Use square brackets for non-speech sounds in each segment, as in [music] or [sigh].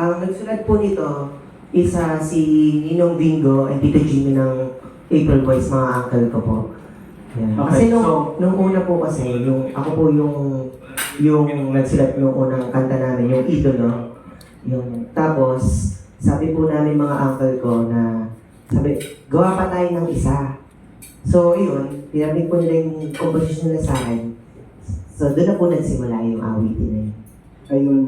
ang nagsulat po nito, isa si Ninong Bingo and Tito Jimmy ng April Boys, mga uncle ko po. Yan. Okay, kasi nung, so- nung una po kasi, yung, ako po yung yung nagsulat nung unang kanta namin, yung idolo. Yung, tapos, sabi po namin mga uncle ko na, sabi, gawa pa tayo ng isa. So, yun, pinarinig po nila yung composition nila sa akin. So, doon na po nagsimula yung awitin na yun. Ayun.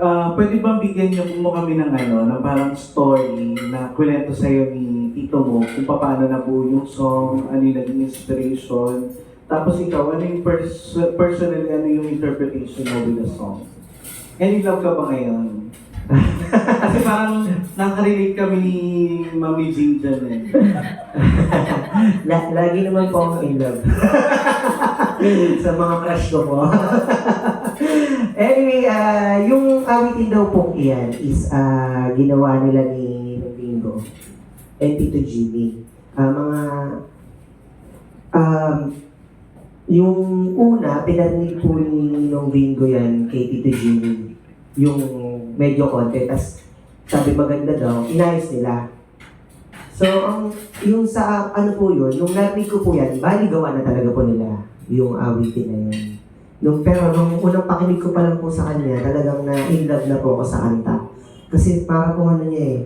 Ah, pwede bang bigyan niyo mo kami ng ano, ng parang story na kwento sa'yo ni tito mo kung paano nabuo yung song, ano yung naging inspiration, tapos ikaw, ano yung pers- personally, ano yung interpretation mo with the song? And in love ka ba ngayon? [laughs] Kasi parang nakarelate kami ni Mami Jing dyan eh. [laughs] La- lagi naman po akong in love. [laughs] sa mga crush ko po. Ah, yung awitin daw pong iyan is ah, ginawa nila ni Bingo and Tito Jimmy. Ah, mga um, yung una, pinarinig po ni Ninong Bingo yan kay Tito Jimmy. Yung medyo konti. Tapos sabi maganda daw, inayos nila. So, ang yung sa ano po yun, nung narinig ko po yan, bali gawa na talaga po nila yung awitin na yan. Nung, pero nung unang pakinig ko pa lang po sa kanya, talagang na in love na po ako sa kanta. Kasi para po ano niya eh,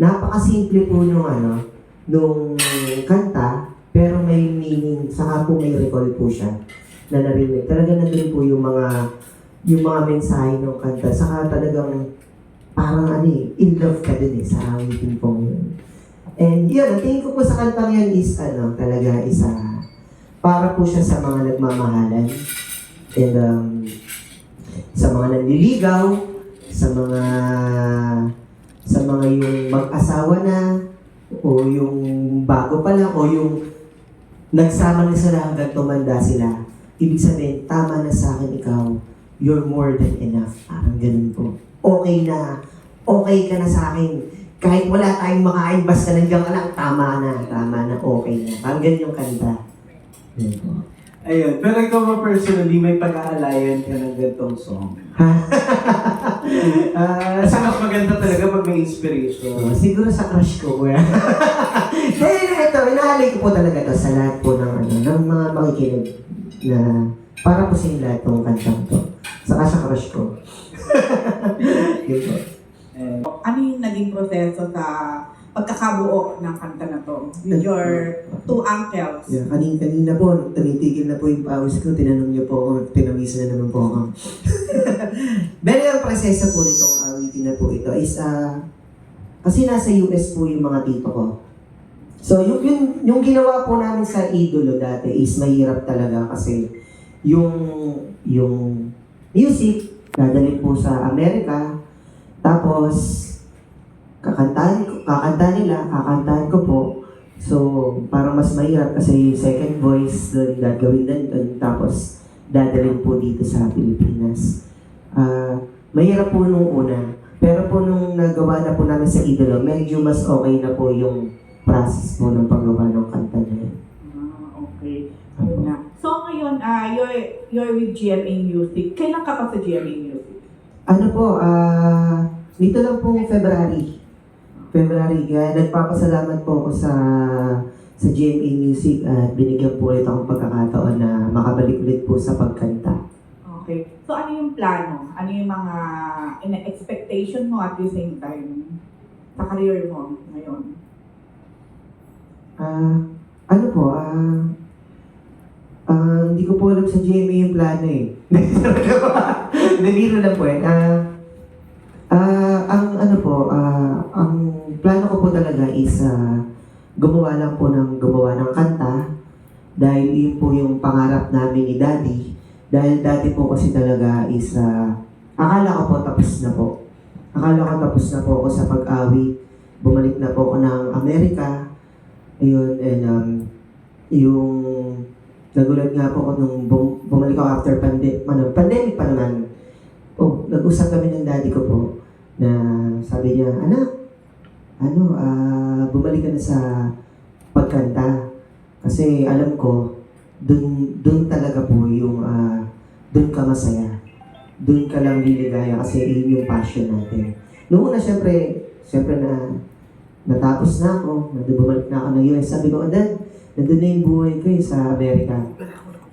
napakasimple po nung ano, nung kanta, pero may meaning, saka po may recall po siya na narinig. Talaga nandun po yung mga yung mga mensahe ng kanta, saka talagang parang ano eh, in love ka din eh sa awitin pong yun. And yun, ang tingin ko po sa kantang yan is ano, talaga isa, para po siya sa mga nagmamahalan. And um, sa mga nanliligaw, sa mga sa mga yung mag-asawa na, o yung bago pa lang, o yung nagsama na sila hanggang tumanda sila. Ibig sabihin, tama na sa akin ikaw, you're more than enough. Parang ganun po. Okay na, okay ka na sa akin kahit wala tayong makain, basta nandiyan ka lang, tama na, tama na, okay na. Parang ganyan yung kanta. Yun po. Ayun. Pero ikaw ba personally, may pag-aalayan ka ng gantong song? [laughs] Ah, Kasi mas maganda talaga pag may inspiration. so, siguro sa crush ko, kuya. [laughs] Dahil ito, inaalay ko po talaga to sa lahat po ng, ano, ng mga makikinig na para po sa inyo lahat ng kantang to. Saka sa crush ko. [laughs] Yun po. And, Ano yung naging proseso sa pagkakabuo ng kanta na to? Your two uncles. Yeah, kanina, kanina po, tumitigil na po yung pawis ko, tinanong niyo po ako, tinamisa na naman po ako. Pero yung proseso po nitong awitin na po ito is, ah, kasi nasa US po yung mga tito ko. So, yung, yung, yung ginawa po namin sa idolo dati is mahirap talaga kasi yung, yung music, dadalhin po sa Amerika, tapos, kakantahan, ko- kakantahan nila, kakantahan ko po, So, parang mas mahirap kasi second voice doon gagawin din doon tapos dadalhin po dito sa Pilipinas. Ah, mahirap po nung una. Pero po nung nagawa na po namin sa Idolo, medyo mas okay na po yung process po ng paggawa ng kanta na yun. Ah, okay. Yun na. So ngayon, ah you're, you're with GMA Music. Kailan ka pa sa GMA Music? Ano po, ah, dito lang po February. February, kaya nagpapasalamat po ako sa sa GMA Music at binigyan po ulit akong pagkakataon na makabalik ulit po sa pagkanta. Okay. So ano yung plano? Ano yung mga expectation mo at the same time sa career mo ngayon? Ah, ano po, ah, ah, hindi ko po alam sa GMA yung plano eh. [laughs] Naliro lang po eh. Ah, ang ano po, ah, ang plano ko po talaga is ah, gumawa lang po ng gumawa ng kanta dahil yun po yung pangarap namin ni Daddy. Dahil dati po kasi talaga is, ah, akala ko po tapos na po. Akala ko tapos na po ako sa pag-awi. Bumalik na po ako ng Amerika. Ayun, and um, yung nagulat nga po ako nung bum- bumalik ako after pandemic, ano, pandemic pa naman. Oh, nag-usap kami ng daddy ko po na sabi niya, anak, ano, ah, bumalik ka na sa pagkanta. Kasi alam ko, dun, dun talaga po yung, ah, dun ka masaya. Dun ka lang liligaya kasi yun yung passion natin. Noong una, syempre, syempre na natapos na ako, bumalik na ako ng US. Sabi ko, Dad, nandun na yung buhay ko eh, sa Amerika.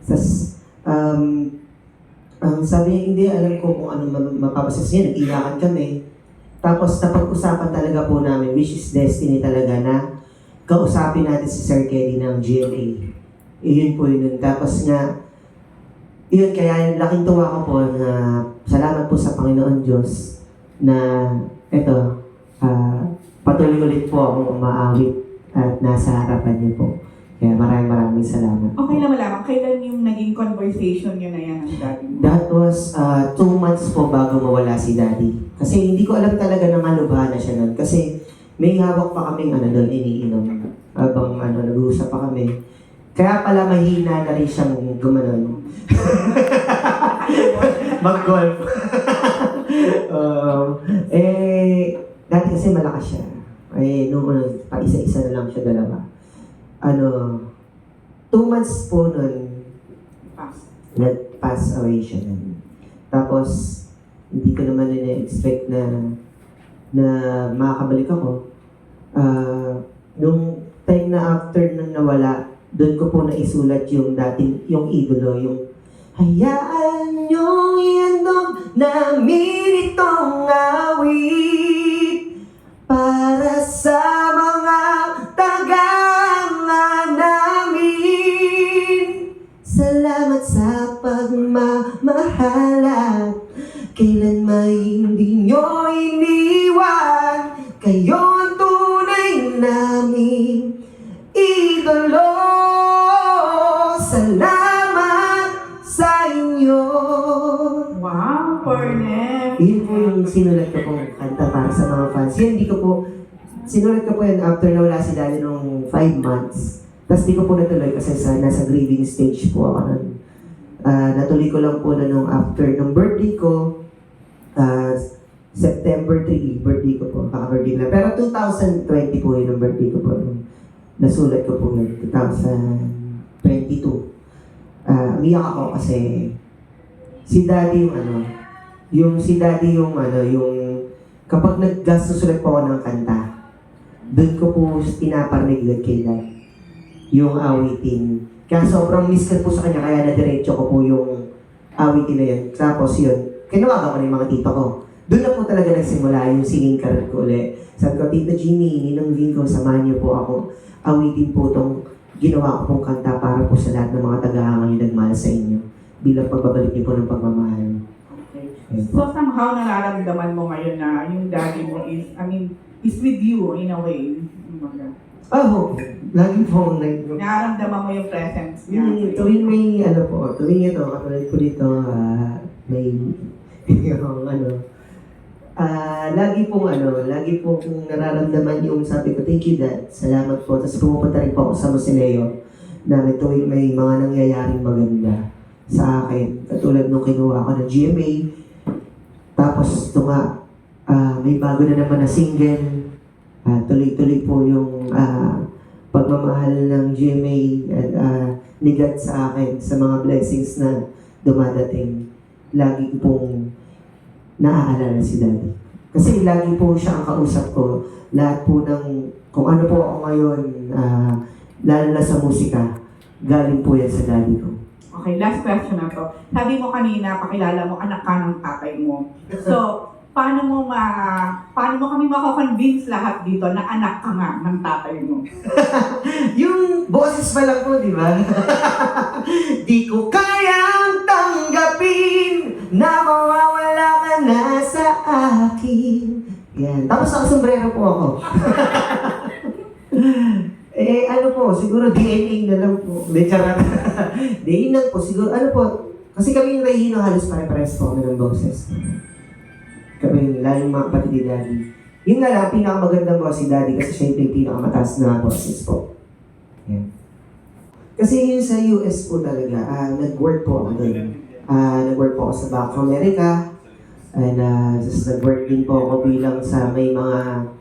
Tapos, um, ang sabi niya, hindi, alam ko kung ano ma- mapapasas niya, nag-iyakan kami. Tapos, napag-usapan talaga po namin, which is destiny talaga na kausapin natin si Sir Kelly ng GMA. Iyon po yun. Tapos nga, yun, kaya yung laking tuwa ko po na salamat po sa Panginoon Diyos na eto, ah, patuloy ulit po akong umaawit at nasa harapan niyo po. Kaya maraming maraming salamat. Okay lang malaman, kailan yung naging conversation nyo na yan ng daddy mo? That was uh, two months po bago mawala si Daddy. Kasi hindi ko alam talaga na malubha na siya nun. Kasi may hawak pa kaming ano doon, iniinom. Habang ano, nag-uusap pa kami. Kaya pala mahina na rin siyang gumanon. [laughs] Mag-golf. [laughs] um, eh, dati kasi malakas siya. Eh, noong una, pa isa-isa na lang siya dalawa. Ano, two months po nun, Pass. nag-pass away siya nun. Tapos, hindi ko naman na-expect na na makakabalik ako. Ah, nung time na after nang nawala, doon ko po naisulat yung dating, yung idolo, yung Hayaan niyong iandog namin itong awit para sa pagmamahal at kailan may hindi nyo iniwan. Kayo ang tunay namin idolo. Salamat sa inyo. Wow, Cornet! Yun po yung sinulat ko pong kanta para sa mga fans. Yun, hindi ko po, sinulat ko po yun after na wala si Daddy nung 5 months. Tapos di ko po natuloy kasi sa, nasa grieving stage po ako nun. Ah, natuloy ko lang po na nung after nung birthday ko, ah, September 3, birthday ko po, kaka-birthday lang. Pero 2020 po yun birthday ko po. Nasulat ko po yun, 2022. Ah, umiyak ako kasi si daddy yung ano, yung si daddy yung ano, yung kapag naggastos ulit po ako ng kanta, doon ko po pinaparnig ulit kay dad. Yung awitin. Kaya sobrang miss ko po sa kanya, kaya na-diretso ko po yung awitin na yun. Tapos yun, kinawagan ko na yung mga tito ko. Doon na po talaga nagsimula yung singing career ko ulit. Sabi ko, Tito Jimmy, Ninong Vingo, samahan niyo po ako. Awitin po tong ginawa ko pong kanta para po sa lahat ng mga tagahangan yung nagmahal sa inyo. Bilang pagbabalik niyo po ng pagmamahal. Okay. So somehow nararamdaman mo ngayon na yung daddy mo is, I mean, is with you in a way. Kumbaga. Oh, lagi po nag... Nararamdaman mo yung presence niya. Hmm, tuwing may ano po, tuwing ito, katulad po dito, ah, may [laughs] yung ano, ah, lagi pong ano, lagi po kung nararamdaman yung sabi ko, thank you dad, salamat po. Tapos pumupunta rin po ako sa Musileo na may tuwing may mga nangyayaring maganda sa akin. Katulad nung kinuha ko ng GMA, tapos ito nga, ah, may bago na naman na single, Ah, tuloy-tuloy po yung ah, pagmamahal ng GMA at ah, nigat sa akin sa mga blessings na dumadating. Lagi ko pong naaalala si Daddy. Kasi lagi po siya ang kausap ko. Lahat po ng, kung ano po ako ngayon, ah, lalo na sa musika, galing po yan sa Daddy ko. Okay, last question na to. Sabi mo kanina, pakilala mo, anak ka ng tatay mo. So, paano mo ma paano mo kami makakonvince lahat dito na anak ka nga ng tatay mo? [laughs] Yung boses pa lang po, di ba? [laughs] di ko kayang tanggapin na mawawala ka na sa akin. Yan. Tapos nakasombrero po ako. [laughs] eh, ano po, siguro DNA na lang po. Hindi, charot. DNA lang po, siguro, ano po, kasi kami yung Regino halos pare-pares po kami ng boses. Kami, lalo yung mga kapatid ni Daddy. Yun nga lang, pinakamagandang boss si Daddy kasi siya yung pinakamataas na boses po. Yan. Kasi yun sa US po talaga, ah, nag-work po ako doon. Ah, nag-work po ako sa Bank America. And uh, just nag-work din po ako bilang sa may mga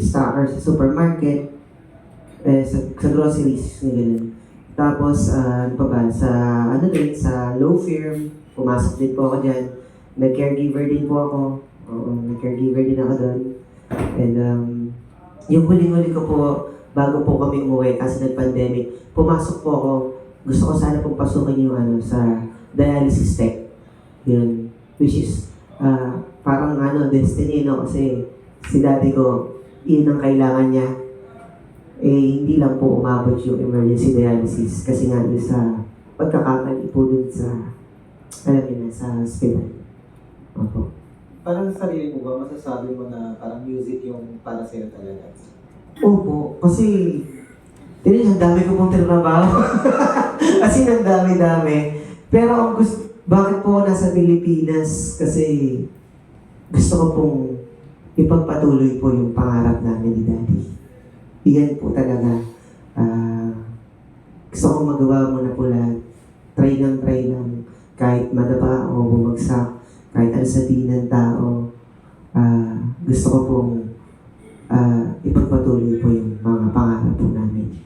stocker sa supermarket. Eh, sa, sa groceries, na ganun. Tapos, ah, ano pa ba, sa, ano din, sa law firm, pumasok din po ako dyan. Nag-caregiver din po ako. Oo, caregiver din ako doon. And um, yung huling-huli ko po, bago po kami umuwi kasi nag-pandemic, pumasok po ako, gusto ko sana pong pasukin yung ano, sa dialysis tech. Yun. Which is, ah, parang ano, destiny, no? Kasi si daddy ko, yun ang kailangan niya. Eh, hindi lang po umabot yung emergency dialysis kasi nga sa pagkakamali po dun sa, alam niyo sa hospital. Opo. Parang sa sarili mo ba, masasabi mo na parang music yung para sa'yo talaga? Opo, kasi Tinan, ang dami ko pong trabaho. [laughs] Kasi ang dami-dami. Pero ang gusto, bakit po nasa Pilipinas? Kasi gusto ko pong ipagpatuloy po yung pangarap namin ni Daddy. Iyan po talaga. ah, gusto ko magawa mo na po lahat. Try lang, try lang. Kahit madapa o bumagsak, kahit ano sabihin ng tao, uh, gusto ko pong uh, ipagpatuloy po yung mga pangarap po namin.